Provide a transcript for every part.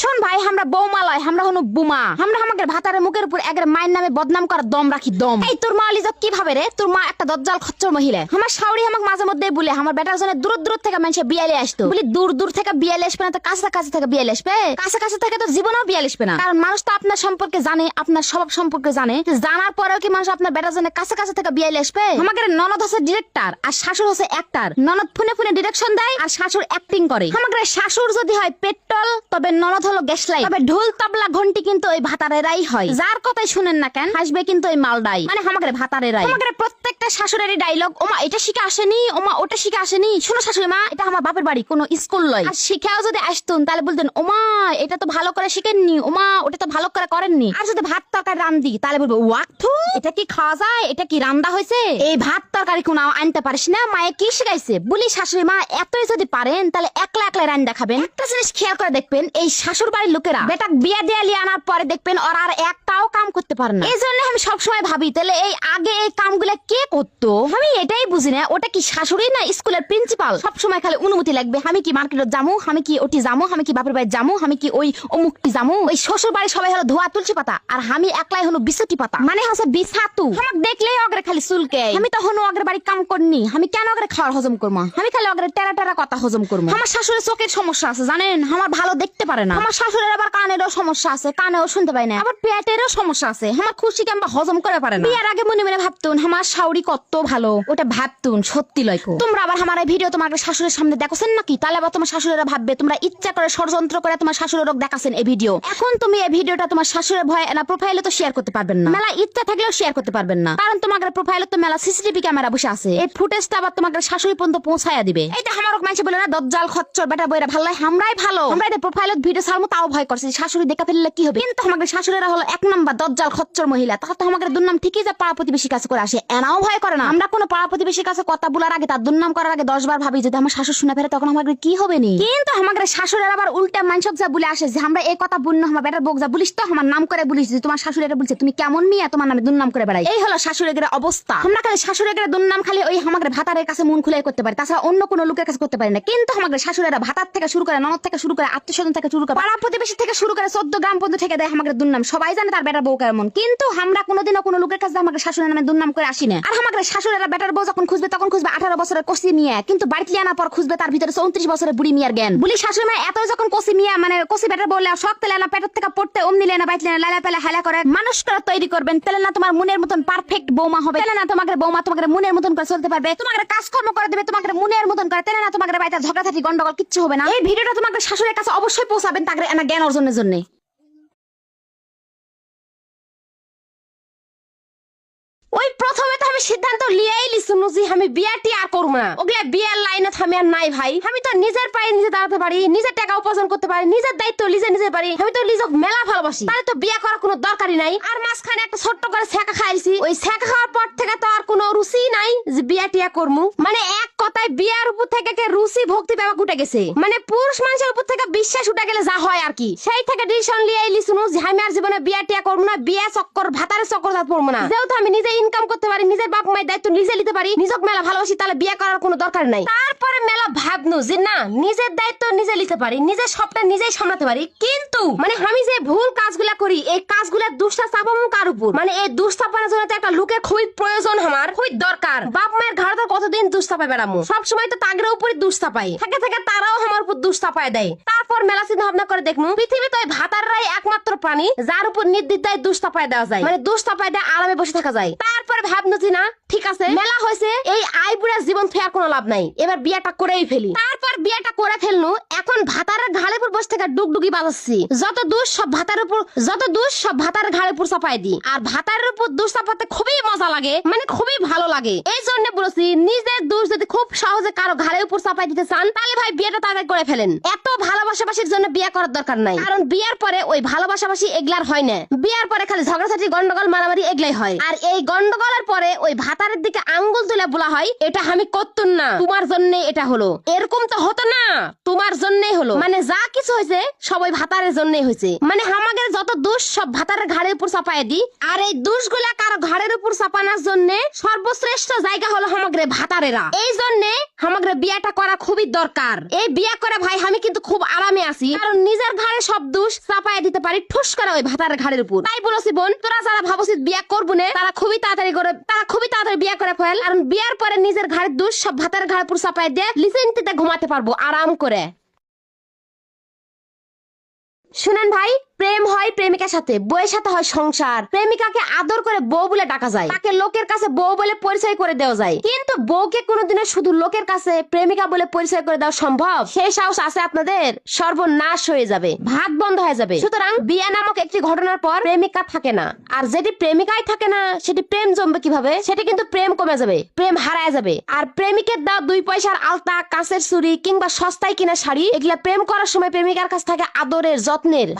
শোন ভাই আমরা বৌমা লয় আমরা হলো বুমা। আমরা আমাকে ভাতারে মুখের উপর একের মায়ের নামে বদনাম করার দম রাখি, দম। এই, তোর মা লিজক কি ভাবে রে? তোর মা একটা দজ্জাল খচ্চর মহিলা। আমার শাওরি আমাকে মাঝে মধ্যে বলে, আমার বেটার জন্য দূর দূর থেকে মানুষে বিয়ালে আসতো। বলি, দূর দূর থেকে বিয়ালে আসবে না তো কাছে কাছে থেকে বিয়ালে আসবে? কাছে কাছে থেকে তো জীবনেও বিয়ালে আসবে না। কারণ মানুষ তো আপনার সম্পর্কে জানে, আপনার স্বভাব সম্পর্কে জানে। জানার পরেও কি মানুষ আপনার বেটার জন্য কাছে কাছে থেকে বিয়ালে আসবে? আমাদের ননদ হচ্ছে ডিরেক্টর আর শাশুড় হচ্ছে অ্যাক্টর ননদ ফোনে ফোনে ডিরেকশন দেয়, আর শাশুড় অ্যাক্টিং করে। আমাদের শাশুড় যদি হয় পেট্রোল, তবে ননদ হলো গ্যাস লাইট তবে ঢোল তবলা ঘন্টি কিন্তু ওই ভাতারেরাই হয়। যার কথাই শুনেন না কেন, হাসবে কিন্তু ওই মালদাই। মানে আমাদের ভাতারেরাই। আমাদের প্রত্যেকটা শাশুড়েরই ডায়লগ ওমা, এটা শিখে আসেনি, ওমা, ওটা শিখে আসেনি। শোনো শাশুড়ি মা, এটা আমার বাপের বাড়ি, কোনো স্কুল লয় আর শিখেও যদি আসতুন, তাহলে বলতেন, ওমা, এটা তো ভালো করে শিখেননি, ওমা, ওটা তো ভালো করে করেননি। আর যদি ভাত তরকারি রান্ধি তাহলে বলব ওয়াক্থু এটা কি খাওয়া যায়? এটা কি রান্দা হয়েছে? এই ভাত তরকারি কোনো আনতে পারিস না, মায়ে কি শিখাইছে? বলি, শাশুড়ি মা, এতই যদি পারেন, তাহলে একলা একলা রান্না খাবেন। একটা জিনিস খেয়াল করে দেখবেন, এই শাশুড় বাড়ির লোকেরা বেটা বিয়ে দিয়ে লিয়ে আনার পরে দেখবেন ওরা আর একটাও কাম করতে পারে না। এই জন্য আমি সবসময় ভাবি, তাহলে এই আগে এই কামগুলো কে করতো? আমি এটাই বুঝি না, ওটা কি শাশুড়ি না স্কুলের প্রিন্সিপাল সবসময় খালি অনুমতি লাগবে, আমি কি মার্কেটে যামু, আমি কি ওটি যামু, আমি কি বাপের বাড়ি যামু, আমি কি ওই অমুকটি যামু? ওই শ্বশুর বাড়ি সবাই হলো ধোয়া তুলসী পাতা, আর আমি একলাই হলো বিছুটি পাতা। মানে হচ্ছে বিছাতু। আমাকে দেখলেই অগ্রে খালি চুলকে। আমি তখন অগ্রে বাড়ি কাম করনি, আমি কেন অগ্রে খাওয়ার হজম করব আমি খালি অগ্রে টেরা টেরা কথা হজম করব আমার শাশুড়ির চোখের সমস্যা আছে, জানেন? আমার ভালো দেখতে পারে না। আমার শাশুড়ের আবার কানেরও সমস্যা আছে কানেও শুনতে পায় না। আবার পেটেরও সমস্যা আছে আমার খুশি কিংবা হজম করে পারে না? বিয়ার আগে মনে মনে ভাবতুন আমার শাউরি কত ভালো ওটা ভাবতুন সত্যি লয়কো তোমরা আবার আমার এই ভিডিও তোমার শাশুড়ের সামনে দেখাছেন নাকি? তাহলে আবার তোমার শাশুড়েরা ভাববে তোমরা ইচ্ছা করে ষড়যন্ত্র করে তোমার শাশুড়ের রোগ দেখাছেন এই ভিডিও। এখন তুমি এই ভিডিওটা তোমার শাশুড়ের ভয় না প্রোফাইলে তো শেয়ার করতে পারবেন না। মেলা ইচ্ছা থাকলেও শেয়ার করতে পারবেন না। কারণ তোমার প্রোফাইলে তো মেলা সিসিটিভি ক্যামেরা বসে আছে। এই ফুটেজটা আবার তোমাকে শাশুড়ি পর্যন্ত পৌঁছায়া দিবে। এটা আমার মানুষ বলে না দজ্জাল খচ্চর বেটা বইরা ভালো আমরাই ভালো। আমরা এটা প্রোফাইলত ভিডিও তাও ভয় করছে। শাশুড়ি দেখা ফেললে কি হবে? কিন্তু আমাদের শাশুড়িরা হলো এক নাম্বার দজ্জাল খচ্চর মহিলা। তাহলে তো আমাদের দুর্নাম ঠিকই যা পাড়া কাছে করে আসে। এনাও ভয় করে না। আমরা কোনো পাড়া প্রতিবেশীর কাছে কথা বলার আগে, তার দুর্নাম করার আগে দশ বার ভাবি, যদি আমার শাশুড় শুনে তখন আমাদের কি হবে নি? কিন্তু আমাদের শাশুড়ের আবার উল্টা মানসক যা বলে আসে, যে আমরা এই কথা বেটার বোক যা বলিস তো, আমার নাম করে বলিস, যে তোমার শাশুড়ি বলছে, তুমি কেমন মিয়া, তোমার নামে দুর্নাম করে বেড়াই। এই হলো শাশুড়ের অবস্থা। আমরা খালি শাশুড়ের দুর্নাম খালি ওই আমাদের ভাতারের কাছে মন খুলে করতে পারি, তাছাড়া অন্য কোনো লোকের কাছে করতে পারি না। কিন্তু আমাদের শাশুড়েরা ভাতার থেকে শুরু করে, ননদ থেকে শুরু করে আত্মীয় স্বজন থেকে শুরু করে পাড়া প্রতিবেশী থেকে শুরু করে চোদ্দ গ্রাম পর্যন্ত থেকে দেয় আমাদের দুর্নাম। সবাই জানে তার বেটার বউ কেমন কিন্তু আমরা কোনোদিনও কোনো লোকের কাছে আমাদের শাশুড়ের নামে দুর্নাম করে আসি না। আর আমাদের শাশুড়েরা বেটার বউ যখন খুঁজবে, তখন খুঁজবে আঠারো বছরের কষি মিয়া। কিন্তু বাড়িতে আনার পর খুঁজবে তার ভিতরে চৌত্রিশ বছরের বুড়ি মিয়ার জ্ঞান। বলি, শাশুড়ি মা, এত যখন কষি মিয়া মানে কষি বেটার বললে সব তেলে না থেকে পড়তে অমনি লেনা বাইতে লেনা লালা পেলা হেলা করে। মানুষ করে তৈরি করবেন তাহলে না তোমার মনের মতন পারফেক্ট বৌমা হবে। তাহলে না তোমাকে বৌমা, তোমাকে মনের মতন করে চলতে পারবে। তোমাকে কাজকর্ম করে দেবে, তোমাকে মনের মতন করে। তাহলে না তোমাকে বাড়িতে ঝগড়াঝাটি, গন্ডগোল কিচ্ছু হবে না। এই ভিডিওটা তোমাকে শাশুড়ির কাছে অবশ্যই পৌঁছাবেন। তাকে এনা জ্ঞান অর্জনের জন্য। ওই প্রথমে আমি সিদ্ধান্ত লিয়েই লিসুনু যে আমি বিয়াটি আর করব না। ওগুলা বিয়ার লাইনে আমি আর নাই ভাই। আমি তো নিজের পায়ে নিজে দাঁড়াতে পারি, নিজের টাকা উপার্জন করতে পারি, নিজের দায়িত্ব নিজে নিজে পারি। আমি তো নিজক মেলা ভালোবাসি। তাহলে তো বিয়ে করার কোনো দরকারই নাই। আর মাঝখানে একটা ছোট্ট করে ছেঁকা খাইছি। ওই ছেঁকা খাওয়ার পর থেকে তো আর কোনো রুচি নাই যে বিয়া টিয়া করমু। মানে এক কথায় বিয়ার উপর থেকে কে রুচি ভক্তি ব্যাপার উঠে গেছে। মানে পুরুষ মানুষের উপর থেকে বিশ্বাস উঠে গেলে যা হয় আর কি। সেই থেকে ডিসিশন লিয়ে লিসুনু যে আমি আর জীবনে বিয়া টিয়া করব না। বিয়া চক্কর, ভাতারে চক্কর পড়ব না। যেহেতু আমি নিজে ইনকাম করতে পারি নিজের বাপ মায়ের দায়িত্ব নিজে নিতে পারি, নিজক মেলা ভালোবাসি, তাহলে বিয়ে করার কোনো দরকার নাই। তারপরে মেলা ভাবনু যে না, নিজের দায়িত্ব নিজে নিতে পারি, নিজের সবটা নিজেই সামলাতে পারি। কিন্তু মানে আমি যে ভুল কাজগুলা করি, এই কাজগুলা দুষ্টা চাপাবো কার উপর? মানে এই দুস্তাপানোর জন্য একটা লোকের খুবই প্রয়োজন আমার, খুবই দরকার। বাপ মায়ের ঘরে তো কতদিন দুস্তাপায় বেড়ামু? সবসময় তো তাগের উপরে দুস্তাপাই থাকে, থেকে তারাও আমার উপর দুস্তাপায় দেয়। তারপর মেলা চিন্তা ভাবনা করে দেখনু পৃথিবী তো ভাতাররাই একমাত্র প্রাণী, যার উপর নির্দিদায় দুস্তাপায় দেওয়া যায়। মানে দুস্তাপায় দেয় আরামে বসে থাকা যায়। তারপরে ভাবনু যে না? ঠিক আছে? মেলা হয়েছে। এই আইবুড়ার জীবন ফেয়ার কোনো লাভ নাই। এবার বিয়েটা করেই ফেলি। তারপর বিয়েটা করে ফেলনু। এখন ভাতারের ঘাড়ের উপর বসে থেকে ডুগডুগি বাজাচ্ছি। যত দোষ সব ভাতার উপর যত দোষ সব ভাতার ঘাড়ের উপর চাপাই দি। আর ভাতারের উপর দোষ চাপাতে খুবই মজা লাগে। মানে খুবই ভালো লাগে। এই জন্য বলেছি নিজের দোষ যদি খুব সহজে কারও ঘাড়ের উপর চাপাই দিতে চান তাহলে ভাই বিয়েটা তাড়াতাড়ি করে ফেলেন। এত ভালোবাসাবাসির জন্য বিয়ে করার দরকার নাই। কারণ বিয়ের পরে ওই ভালোবাসাবাসি এগলার হয় না। বিয়ের পরে খালি ঝগড়াঝাটি গন্ডগোল মারামারি এগলাই হয়। আর এই গন্ডগোলের পরে ওই ভাতারের দিকে আঙ্গুল তুলে বলা হয়, এটা আমি করতুম না। তোমার জন্য এটা হলো। এরকম তো হতো না। তোমার জন্যই হলো। মানে যা কিছু হয়েছে সবাই ভাতারের জন্যই হয়েছে। মানে আমাদের যত দোষ, সব ভাতারের ঘাড়ের উপর চাপায় দি আর এই দোষগুলা কারও ঘাড়ের উপর চাপানোর জন্য সর্বশ্রেষ্ঠ জায়গা হলো হামাগরে ভাতারেরা। এই জন্য হামাগরে বিয়াটা করা খুবই দরকার। এই বিয়া করে ভাই, আমি কিন্তু খুব আরামে আছি। কারণ নিজের ঘাড়ে সব দোষ চাপায় দিতে পারি ঠুস করে ওই ভাতারের ঘাড়ের উপর। তাই বলছি বোন, তোরা যারা ভাবছিস বিয়া করব না, তারা খুবই তাড়াতাড়ি করে, তারা খুবই তাড়াতাড়ি বিয়ে করে ফেল কারণ বিয়ার পরে নিজের ঘাড়ের দোষ সব ভাতের ঘাড়ের উপর চাপায় দিয়ে লিসেন্টিতে ঘুমাতে পারব, আরাম করে। শুনেন ভাই প্রেম হয় প্রেমিকার সাথে, বউয়ের সাথে হয় সংসার। প্রেমিকাকে আদর করে বউ বলে ডাকা যায়। তাকে লোকের কাছে বউ বলে পরিচয় করে দেওয়া যায়। কিন্তু বউকে কোনোদিনও শুধু লোকের কাছে প্রেমিকা বলে পরিচয় করে দেওয়া সম্ভব? সেই সাহস আছে আপনাদের? সর্বনাশ হয়ে যাবে। ভাত বন্ধ হয়ে যাবে। সুতরাং বিয়া নামক একটি ঘটনার পর প্রেমিকা থাকে না। আর যেটি প্রেমিকাই থাকে না, সেটি প্রেম জমবে কীভাবে? সেটি কিন্তু প্রেম কমে যাবে। প্রেম হারায় যাবে। আর প্রেমিকের দাও দুই পয়সার আলতা, কাঁচের চুরি কিংবা সস্তায় কিনা শাড়ি, এগুলা প্রেম করার সময় প্রেমিকার কাছ থেকে আদরের, যত্নের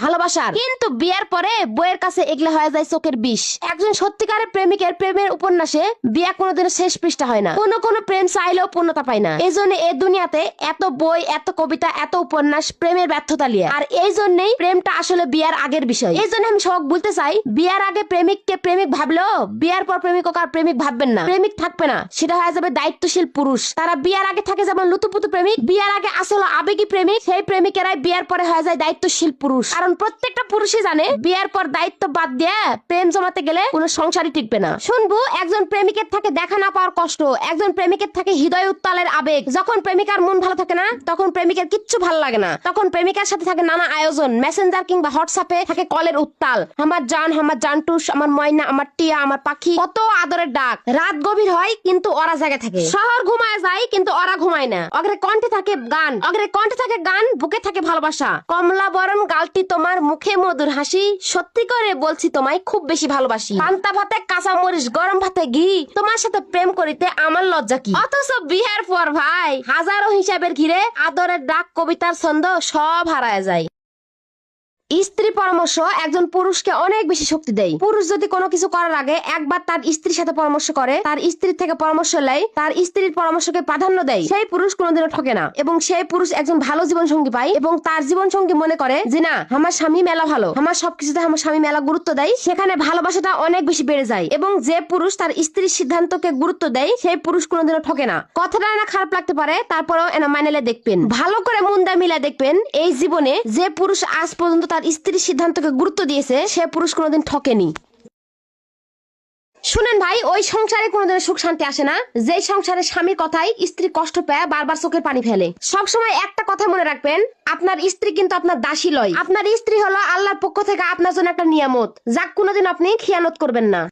ভালোবাসার কিন্তু বিয়ের পরে বইয়ের কাছে এগুলা হয়ে যায় চোখের বিষ। একজন সত্যিকারের প্রেমিকের প্রেমের উপন্যাসে বিয়া কোনোদিনও শেষ পৃষ্ঠা হয় না। কোনো কোনো প্রেম চাইলেও পূর্ণতা পায় না। এই জন্য এই দুনিয়াতে এত বই, এত কবিতা, এত উপন্যাস প্রেমের ব্যর্থতা লিয়ে। আর এই জন্যই প্রেমটা আসলে বিয়ার আগের বিষয়। এই জন্য আমি সব বলতে চাই, বিয়ার আগে প্রেমিককে প্রেমিক ভাবলেও বিয়ার পর প্রেমিক আর প্রেমিক ভাববেন না। প্রেমিক থাকবে না। সেটা হয়ে যাবে দায়িত্বশীল পুরুষ। তারা বিয়ার আগে থাকে যেমন লুতুপুতু প্রেমিক, বিয়ার আগে আসলে আবেগী প্রেমিক, সেই প্রেমিকেরাই বিয়ার পরে হয়ে যায় দায়িত্বশীল পুরুষ। কারণ প্রত্যেকটা পুরুষই জানে, বিয়ার পর দায়িত্ব বাদ দিয়ে প্রেম জমাতে গেলে কোনো সংসারই টিকবে না। শুনব, একজন প্রেমিকের থাকে দেখা না পাওয়ার কষ্ট, একজন প্রেমিকের থাকে হৃদয় উত্তালের আবেগ। যখন প্রেমিকার মন ভালো থাকে না, তখন প্রেমিকের কিচ্ছু ভালো লাগে না। তখন প্রেমিকার সাথে থাকে নানা আয়োজন মেসেঞ্জার কিংবা হোয়াটসঅ্যাপে থাকে কলের উত্তাল। আমার জান, আমার জানটুস, আমার ময়না, আমার টিয়া, আমার পাখি, কত আদরের ডাক। রাত গভীর হয়, কিন্তু ওরা জায়গায় থাকে। শহর ঘুমায় যায়, কিন্তু ওরা ঘুমায় না। অগ্রে কণ্ঠে থাকে গান, অগ্রে কণ্ঠে থাকে গান, বুকে থাকে ভালোবাসা। কমলা বরণ, গালটি তোমার মুখে মধুর হাসি। সত্যি করে বলছি, তোমায় খুব বেশি ভালোবাসি। পান্তা ভাতে, কাঁচা মরিচ, গরম ভাতে ঘি। তোমার সাথে প্রেম করিতে আমার লজ্জা কি? অথচ বিহার পর ভাই, হাজারো হিসাবের ঘিরে আদরের ডাক, কবিতার ছন্দ সব হারায় যায়। স্ত্রী পরামর্শ একজন পুরুষকে অনেক বেশি শক্তি দেয়। পুরুষ যদি কোনো কিছু করার আগে একবার তার স্ত্রীর সাথে পরামর্শ করে, তার স্ত্রীর থেকে পরামর্শ নেয়, তার স্ত্রীর পরামর্শকে প্রাধান্য দেয়। সেই পুরুষ কোনোদিনও ঠকে না এবং সেই পুরুষ একজন ভালো জীবন সঙ্গী পায় এবং তার জীবন সঙ্গী মনে করে যে, না, আমার স্বামী মেলা ভালো। আমার সবকিছুতে আমার স্বামী মেলা গুরুত্ব দেয়। সেখানে ভালোবাসাটা অনেক বেশি বেড়ে যায়। এবং যে পুরুষ তার স্ত্রীর সিদ্ধান্তকে গুরুত্ব দেয়, সেই পুরুষ কোনোদিনও ঠকে না। কথাটা না খারাপ লাগতে পারে, তারপরেও এনা মানেলে দেখবেন। ভালো করে মুন্দা মিলা দেখবেন, এই জীবনে যে পুরুষ আজ পর্যন্ত তার স্ত্রীর সিদ্ধান্তকে গুরুত্ব দিয়েছে, সে পুরুষ কোনোদিন ঠকেনি। শুনেন ভাই, ওই সংসারে কোনোদিন সুখ শান্তি আসে না। যে সংসারে স্বামীর কথাই স্ত্রী কষ্ট পায় বারবার চোখের পানি ফেলে। সবসময় একটা কথা মনে রাখবেন, আপনার স্ত্রী কিন্তু আপনার দাসী লয়। আপনার স্ত্রী হলো আল্লাহর পক্ষ থেকে আপনার জন্য একটা নিয়ামত যাক কোনোদিন আপনি খিয়ানত করবেন না।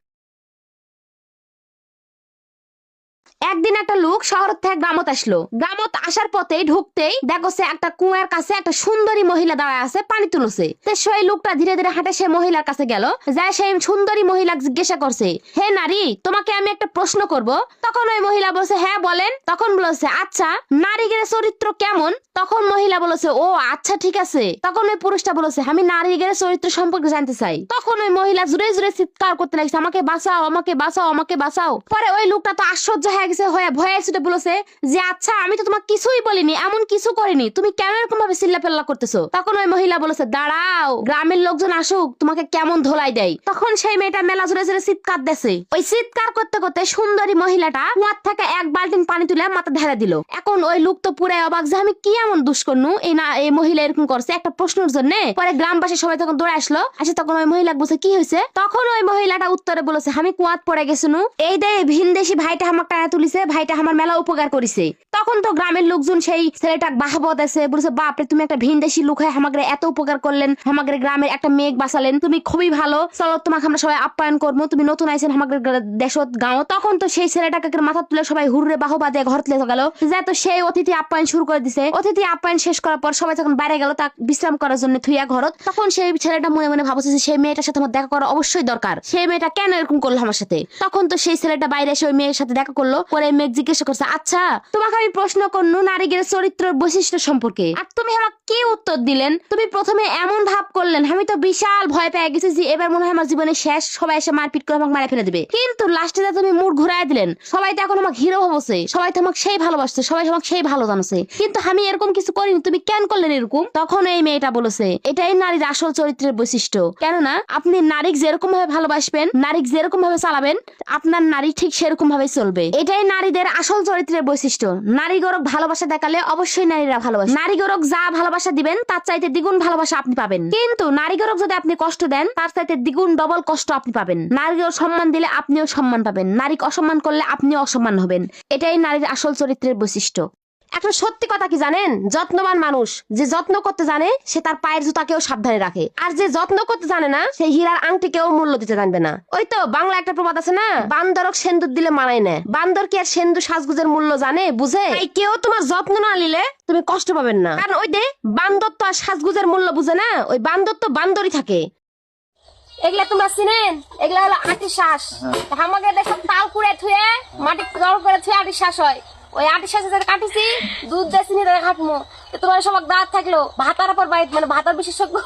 একদিন একটা লোক শহর থেকে গ্রামত আসলো। গ্রামত আসার পথে ঢুকতেই দেখো সে একটা কুয়ার কাছে একটা সুন্দরী মহিলা দাঁড়ায় আছে, পানি তুলছে। সেই লোকটা ধীরে ধীরে হাঁটে সে মহিলার কাছে গেল। যায় সেই সুন্দরী মহিলা জিজ্ঞাসা করছে, হে নারী, তোমাকে আমি একটা প্রশ্ন করব? তখন ওই মহিলা বলছে হ্যাঁ বলেন। তখন বলেছে আচ্ছা নারীগের চরিত্র কেমন? তখন মহিলা বলেছে, ও আচ্ছা ঠিক আছে। তখন ওই পুরুষটা বলেছে, আমি নারীগের চরিত্র সম্পর্কে জানতে চাই। তখন ওই মহিলা জুড়ে জুড়ে চিৎকার করতে লাগছে, আমাকে বাঁচাও আমাকে বাঁচাও আমাকে বাঁচাও। পরে ওই লোকটা তো আশ্চর্য হয়ে গেছে হয়ে, ভয়ে ছুটে বলেছে যে আচ্ছা আমি তো তোমাকে কিছুই বলিনি, এমন কিছু করিনি। তুমি কেন এরকম ভাবে চিল্লা পেল্লা করতেছো? তখন ওই মহিলা বলেছে, দাঁড়াও, গ্রামের লোকজন আসুক, তোমাকে কেমন ধোলাই দেয়। তখন সেই মেয়েটা মেলা জুড়ে জুড়ে চিৎকার দেছে। ওই চিৎকার করতে করতে সুন্দরী মহিলাটা কুয়ার থেকে এক বালতিন পানি তুলে মাথা ঢেলে দিল। এখন ওই লোক তো পুরো অবাক যে, আমি কি এমন দুষ্কর্ণু এই না, এই মহিলা এরকম করছে, একটা প্রশ্নের জন্য। পরে গ্রামবাসী সবাই তখন দৌড়ে আসলো। আসে তখন ওই মহিলা বলছে, কি হয়েছে তখন ওই মহিলাটা উত্তরে বলেছে, আমি কুয়াত পড়ে গেছিনু। এই দে, ভিনদেশি ভাইটা আমার টাকা তুলিছে ভাইটা আমার মেলা উপকার করিছে। তখন তো গ্রামের লোকজন সেই ছেলেটা বাহাবত আছে, বলেছে, বাপরে, তুমি একটা ভিনদেশি লোক হয়ে আমাকে এত উপকার করলেন আমাদের গ্রামের একটা মেঘ বাঁচালেন। তুমি খুবই ভালো, চলো, তোমাকে আমরা সবাই আপ্যায়ন করব। তুমি নতুন আইছেন আমাদের দেশত গাঁও। তখন তো সেই ছেলেটাকে মাথা তুলে সবাই হুররে বাহবা দিয়ে ঘর তুলে গেল। যে তো সেই অতিথি আপ্যায়ন শুরু করে দিছে। অতিথি আপ্যায়ন শেষ করার পর সবাই যখন বাইরে গেল তা বিশ্রাম করার জন্য থুইয়া ঘরত। তখন সেই ছেলেটা মনে মনে ভাবছে যে সেই মেয়েটার সাথে আমার দেখা করা অবশ্যই দরকার। সেই মেয়েটা কেন এরকম করল আমার সাথে? তখন তো সেই ছেলেটা বাইরে এসে ওই মেয়ের সাথে দেখা করল। পরে মেঘ জিজ্ঞাসা করছে আচ্ছা তোমাকে আমি প্রশ্ন করনু নারীগের চরিত্রের বৈশিষ্ট্য সম্পর্কে? আর তুমি আমাকে কি উত্তর দিলেন? তুমি প্রথমে এমন ভাব করলেন, আমি তো বিশাল ভয় পেয়ে গেছি যে এবার মনে হয় আমার জীবনে শেষ, সবাই এসে মারপিট করে আমাকে মারা ফেলে দেবে। কিন্তু লাস্টে তুমি মুড ঘুরাই দিলেন, সবাই তো এখন আমাকে হিরো হবছে সবাই তো আমাকে সেই ভালোবাসছে, সবাই আমাকে সেই ভালো জানছে। কিন্তু আমি এরকম কিছু করিনি, তুমি কেন করলেন এরকম? তখন এই মেয়েটা বলেছে, এটাই নারীর আসল চরিত্রের বৈশিষ্ট্য। কেননা, আপনি নারীক যেরকম ভাবে ভালোবাসবেন, নারীক যেরকম ভাবে চালাবেন, আপনার নারী ঠিক সেরকম ভাবে চলবে এটাই নারীদের আসল চরিত্রের বৈশিষ্ট্য। নারী গরক ভালোবাসা দেখালে অবশ্যই নারীরা ভালোবাসে। নারী গরক যা ভালোবাসা দিবেন, তার চাইতে দ্বিগুণ ভালোবাসা আপনি পাবেন। কিন্তু নারী গরক যদি আপনি কষ্ট দেন, তার চাইতে দ্বিগুণ ডবল কষ্ট আপনি পাবেন। নারীকে সম্মান দিলে আপনিও সম্মান পাবেন। নারীকে অসম্মান করলে আপনিও অসম্মান হবেন। এটাই নারীর আসল চরিত্রের বৈশিষ্ট্য। একটা সত্যি কথা কি জানেন? যত্নবান মানুষ যে যত্ন করতে জানে সে তার পায়ের জুতাকেও সাবধানে রাখে। আর যে যত্ন করতে জানে না সে হীরার আংটিকেও মূল্য দিতে জানবে না। ওই তো বাংলা একটা প্রবাদ আছে না? বান্দরক সেন্দুর দিলে মানায় না বান্দর কি আর সেন্দু সাজগুজের মূল্য জানে বুঝে? তাই কেউ তোমার যত্ন না নিলে তুমি কষ্ট পাবেন না। কারণ ওই দে বান্দর তো আর সাজগুজের মূল্য বুঝে না ওই বান্দর তো বান্দরই থাকে। এগুলা তোমরা চিনেন? এগুলা হলো আটি শ্বাস। আমাকে দেখো তাল কুড়ে থুয়ে মাটি জল করে থুয়ে আটি শ্বাস হয়। ওই আটি সাথে যারা কাটিছি, দুধ দিয়ে, চিনি তাদের খাটমো তোমার সবার দাঁত থাকল। ভাতার পর বাইট মানে ভাতার বিশেষজ্ঞ।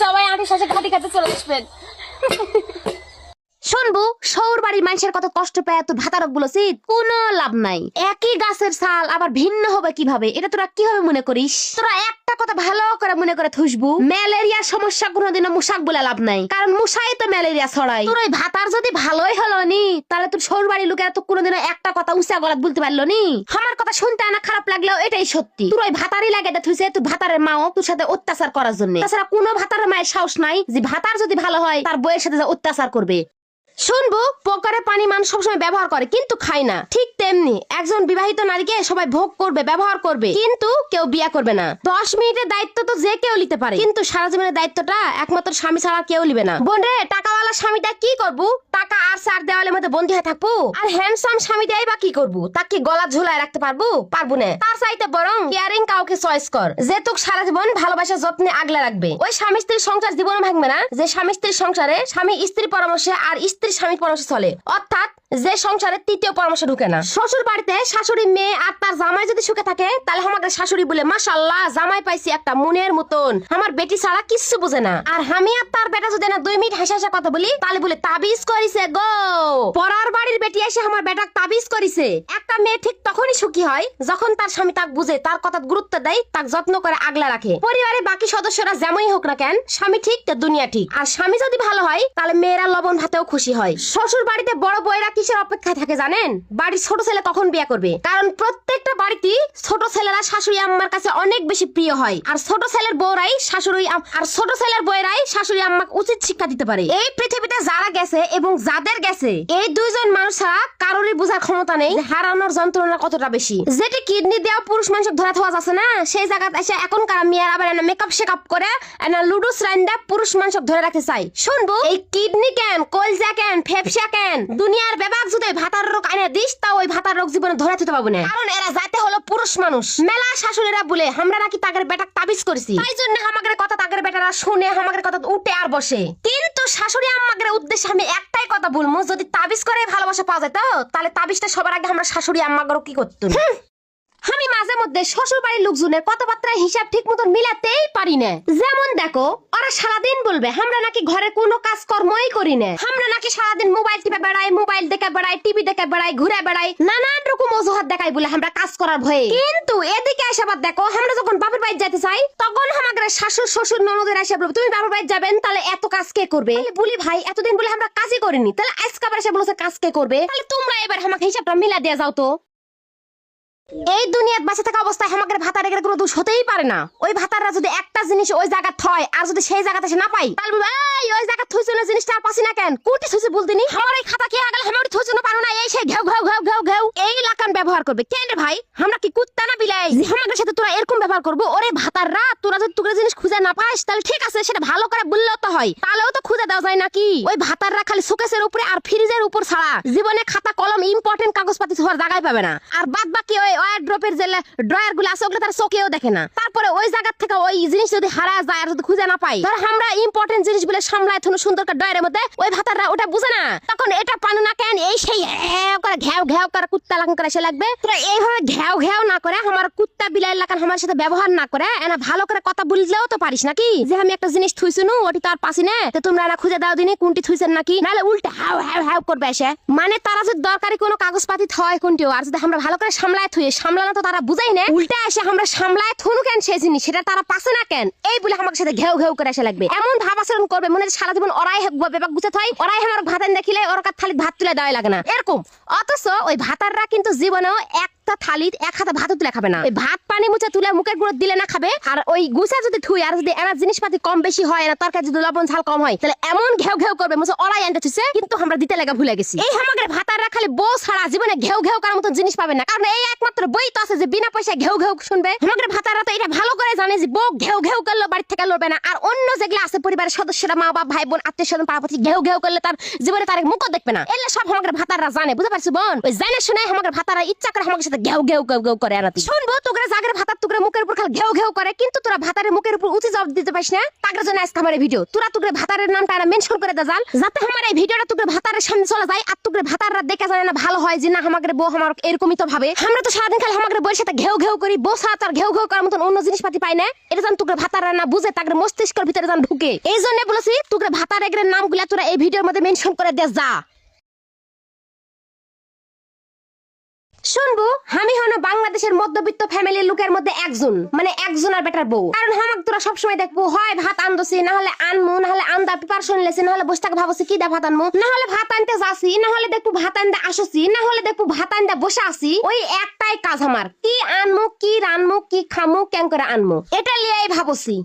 সবাই আটি সাথে কাটি কাছে চলে আসবেন। শুনবু, শহর বাড়ির মানুষের কত কষ্ট পায় তোর ভাতারক বলেছি কোনো লাভ নাই। একই গাছের ছাল, আবার ভিন্ন হবে কীভাবে? এটা তোরা কীভাবে মনে করিস? তোরা একটা কথা ভালো করে মনে করে থুসবু, ম্যালেরিয়ার সমস্যা কোনোদিনও মুশাক বলে লাভ নাই। কারণ মুসাই তো ম্যালেরিয়া ছড়ায়। তোর ওই ভাতার যদি ভালোই হলো নি, তাহলে তোর শহর বাড়ির লোকেরা তো কোনোদিনও একটা কথা উঁচা গলাত বলতে পারল নি। আমার কথা শুনতে না খারাপ লাগলেও এটাই সত্যি। তোর ওই ভাতারই লাগে দে থুইছে তোর ভাতারের মাও তোর সাথে অত্যাচার করার জন্য। তাছাড়া কোনো ভাতারের মায়ের সাহস নাই যে ভাতার যদি ভালো হয়, তার বইয়ের সাথে অত্যাচার করবে। শুনব, পকারে পানি মানুষ সবসময় ব্যবহার করে, কিন্তু খায় না। ঠিক তেমনি একজন বিবাহিত নারীকে সবাই ভোগ করবে, ব্যবহার করবে, কিন্তু কেউ বিয়া করবে না। দশ মিনিটের দায়িত্ব তো যে কেউ নিতে পারে। কিন্তু সারা জীবনের দায়িত্বটা একমাত্র স্বামী ছাড়া কেউ নিবে না। বোন রে টাকাওয়ালা স্বামীটা কি করব? টাকা আর সার দেওয়ালের মধ্যে বন্দি হয়ে থাকব? আর হ্যান্ডসাম স্বামীটাই বা কি করব? তাকে গলা ঝুলায় রাখতে পারব? পারব না। তার চাইতে বরং কেয়ারিং কাউকে চয়েস কর। যে তোকে সারা জীবন ভালোবাসা যত্নে আগলে রাখবে। ওই স্বামী স্ত্রীর সংসার জীবনে ভাঙবে না। যে স্বামী স্ত্রীর সংসারে স্বামী স্ত্রীর পরামর্শে আর স্ত্রী স্বামীর পরামর্শ চলে। অর্থাৎ যে সংসারে তৃতীয় পরামর্শ ঢুকে না। শ্বশুর বাড়িতে শাশুড়ি মেয়ে আর তার জামাই যদি সুখে থাকে, তাহলে আমাদের শাশুড়ি বলে মাশাল্লাহ জামাই পাইছি একটা মনের মতন। আমার বেটি ছাড়া কিচ্ছু বোঝে না। আর আমি আর তার বেটা যদি না দুই মিনিট হাসা হাসা কথা বলি, তাহলে বলে, তাবিজ করিছে গো। পরার বাড়ির বেটি এসে আমার বেটা তাবিজ করিছে। একটা মেয়ে ঠিক তখনই সুখী হয় যখন তার স্বামী তাক বুঝে, তার কথা গুরুত্ব দেয়, তাক যত্ন করে আগলা রাখে। পরিবারের বাকি সদস্যরা যেমনই হোক না কেন, স্বামী ঠিক দুনিয়া ঠিক। আর স্বামী যদি ভালো হয়, তাহলে মেয়েরা লবণ ভাতেও খুশি হয়। শ্বশুর বাড়িতে বড় বউয়েরা কিসের অপেক্ষায় থাকে জানেন? বাড়ির ছোট ছেলে কখন বিয়ে করবে। কারণ প্রত্যেকটা বাড়িতে ছোট ছেলেরা শাশুড়ি আম্মার কাছে অনেক বেশি প্রিয় হয়। আর ছোট ছেলের বউরাই শাশুড়ি আর ছোট ছেলের বউরাই শাশুড়ি আম্মাকে উচিত শিক্ষা দিতে পারে। এই পৃথিবীতে যারা গেছে এবং যাদের গেছে, এই দুইজন মানুষ ছাড়া কারোরই বোঝার ক্ষমতা নেই হারানোর যন্ত্রণা কতটা বেশি। যেটি কিডনি দেওয়া পুরুষ মানুষ ধরা থাকা আছে না, সেই জায়গাতে এসে এখনকার মেয়ের আবার মেকআপ শেকআপ করে লুডুস রান্দা পুরুষ মানুষ ধরে রাখতে চাই শুনব, এই কিডনি কেন, কলজা কেন ফেফসা কেন, দুনিয়ার বেবাক যদি ভাতার রোগ দিস তা ওই ভাতার রোগ জীবনে ধরে পাবো না। কারণ এরা যাতে হলো পুরুষ মানুষ। মেলা শাশুড়িরা বলে আমরা নাকি তাগের বেটাক তাবিজ করেছি। তাই জন্য আমাদের কথা তাগের বেটারা শুনে আমাদের কথা উঠে আর বসে। কিন্তু শাশুড়ি আমাদের উদ্দেশ্যে আমি একটাই কথা বলব যদি তাবিজ করে ভালোবাসা পাওয়া যেত তাহলে তাবিজটা সবার আগে আমরা শাশুড়ি আম্মাগরও কি করতো আমি মাঝে মধ্যে শ্বশুর বাড়ির লোকজনের কথাবার্তার হিসাব ঠিক মতন মিলাতেই পারি না। যেমন দেখো, ওরা সারাদিন বলবে, আমরা নাকি ঘরে কোনো কাজ কর্মই করি না। আমরা নাকি সারাদিন মোবাইল টিপে বেড়াই, মোবাইল দেখে বেড়াই, টিভি দেখে বেড়াই, ঘুরে বেড়াই, নানান রকম অজুহাত দেখাই বলে আমরা কাজ করার ভয়ে। কিন্তু এদিকে এসে আবার দেখো, আমরা যখন বাপের বাড়ি যেতে চাই, তখন আমাদের শাশুড়, শ্বশুর, ননদের এসে বলবে, তুমি বাপের বাড়ি যাবেন, তাহলে এত কাজ কে করবে? বলি, ভাই, এতদিন বলে আমরা কাজই করিনি। তাহলে আজকে আবার এসে বলেছে কাজ কে করবে? তাহলে তোমরা এবার আমাকে হিসাবটা মিলা দিয়ে যাও তো। এই দুনিয়াত বাঁচে থাকা অবস্থায় আমাদের ভাতার এগের কোনো দোষ হতেই পারে না। ওই ভাতাররা যদি একটা জিনিস ওই জায়গা থয়, আর যদি সেই জায়গাতে সে না পাই তাহলে এই, ওই জায়গা থুইছিল জিনিসটা, আর পাসি না কেন? কুটি থুইছে বলদিনি আমার এই খাতা কে আগলে আমার থুইছিল পারো না? এই সেই ঘেউ ঘেউ ঘেউ ঘেউ ঘেউ। এই লাকান ব্যবহার করবে। কেন রে ভাই? আমরা কি কুত্তা না বিলাই? আমাদের সাথে তোরা এরকম ব্যবহার করব? ওরে ভাতাররা, তোরা যদি টুকরে জিনিস খুঁজে না পাস, তাহলে ঠিক আছে, সেটা ভালো করে বললেও তো হয়। তাহলেও তো খুঁজে দেওয়া যায় নাকি? ওই ভাতাররা খালি শোকেসের উপরে আর ফ্রিজের উপর ছাড়া। জীবনে খাতা, কলম ইম্পর্টেন্ট কাগজপাতি হওয়ার জায়গায় পাবে না। আর বাদ বাকি ওই ওয়ার যে ড্রয়ারগুলো আছে ওগুলো তারা চোখেও দেখে না। তারপরে ওই জায়গা থেকে ওই জিনিস যদি হারা যায় আর যদি খুঁজে না পাই ধর আমরা ইম্পর্টেন্ট জিনিসগুলো সামলায় থুনু সুন্দর করে ড্রয়ারের মধ্যে, ওই ভাতাররা ওটা বুঝে না। তখন এটা পানু না কেন, এই সেই করে ঘ্যাও ঘ্যাও করে কুত্তা লাগান করে সে লাগবে। তোরা এইভাবে ঘ্যাও ঘ্যাও না করে আমার কুত্তা বিলাই লাগান আমার সাথে ব্যবহার না করে, এনা ভালো করে কথা বললেও তো পারিস নাকি? যে আমি একটা জিনিস থুইছুনু, ওটি তার পাশে নে, তো তোমরা এনা খুঁজে দাও দিনি, কোনটি থুইছেন নাকি? নাহলে উল্টে হাও হাও হাও করবে এসে। মানে তারা যদি দরকারি কোনো কাগজপাতি থয় কোনটিও, আর যদি আমরা ভালো করে সামলায় থুয়ে সামলানো তো তারা বুঝাই না। উল্টে এসে আমরা সামলায় থুনু কেন সেই জিনিস, সেটা তারা পাশে না কেন? এই বলে আমার সাথে ঘেউ ঘেউ করে এসে লাগবে। এমন ভাব আচরণ করবে, মনে সারা জীবন ওরাই বেবাক গুছে থয় ওরাই আমার ভাতান দেখিলে ওর কাছে থালি ভাত তুলে দেওয়া লাগে না। এরকম। অথচ ওই ভাতাররা কিন্তু জীবনেও একটা থালিত এক হাতে ভাত তুলে খাবে না। ভাত পানি মুছে তুলে মুখের গুঁড়ো দিলে না খাবে, আর ওই গুছা যদি থুই, আর যদি এনার জিনিসপাতি কম বেশি হয় না তরকারি যদি লবণ ঝাল কম হয়, তাহলে এমন ঘেউ ঘেউ করবে, মুছে ওরাই এনতে থুইছে, কিন্তু আমরা দিতে লাগা ভুলে গেছি। এই আমাদের ভাতাররা খালি বউ ছাড়া জীবনে ঘেউ ঘেউ করার মতো জিনিস পাবে না, কারণ এই একমাত্র বই তো আছে যে বিনা পয়সায় ঘেউ ঘেউ শুনবে। আমাদের ভাতাররা তো এটা ভালো করে জানে যে বউ ঘেউ ঘেউ করলে বাড়ি থেকে লড়বে না, আর অন্য যেগুলো আছে পরিবারের সদস্যরা মা বাবা ভাই বোন আত্মীয় স্বজন পাড়াপতি ঘেউ ঘেউ করলে তার জীবনে তার মুখ দেখবে না। এলে সব আমাদের ভাতাররা জানে, বুঝতে পারছি বোন? ওই জানে শুনে আমাদের ভাতারা ইচ্ছা করে সাথে ঘেউ ঘেউ ঘেউ ঘেউ করে আনাতি শুনব জাগের ভাতার মুখের উপর খালি ঘেউ ঘেউ করে, কিন্তু তোরা ভাতারের মুখের উপর উঁচি জবাব দিতে পারিস না। জন্য আজকে আমার ভিডিও তোরা ভাতারের নামটা মেনশন করে যাতে আমার এই ভিডিওটা ভাতারের সামনে চলে যায় আর ভাতাররা দেখে যায় না ভালো হয় যে না বউ আমার এরকমই তো ভাবে। আমরা তো সারাদিন খালি আমাদের বউয়ের সাথে ঘেউ ঘেউ করি, বউ সাথে আর ঘেউ ঘেউ করার মতন অন্য জিনিসপাতি পাই না। এটা জান টুকরে ভাতাররা না বুঝে তাদের মস্তিষ্কের ভিতরে জান ঢুকে। এই জন্য বলেছি টুকরে ভাতার এগের নামগুলা তোরা এই ভিডিওর মধ্যে মেনশন করে দে যা। শুনব, আমি হন বাংলাদেশের মধ্যবিত্ত ফ্যামিলির লোকের মধ্যে একজন। মানে একজন আর বেটার বউ। কারণ হামাক তোরা সবসময় দেখব, হয় ভাত আনদছি, না হলে আনমু, না হলে আন্দা প্রিপারেশন লেছি না হলে বসে থাকা ভাবছি কি দা ভাত আনমু। না হলে ভাত আনতে যাচ্ছি, না হলে দেখব ভাত আনতে আসছি, না হলে দেখব ভাত আনতে বসে আছি। ওই একটাই কাজ আমার, কি আনমু, কি রানমু, কি খামু কেন করে আনমু। এটা লিয়েই ভাবছি।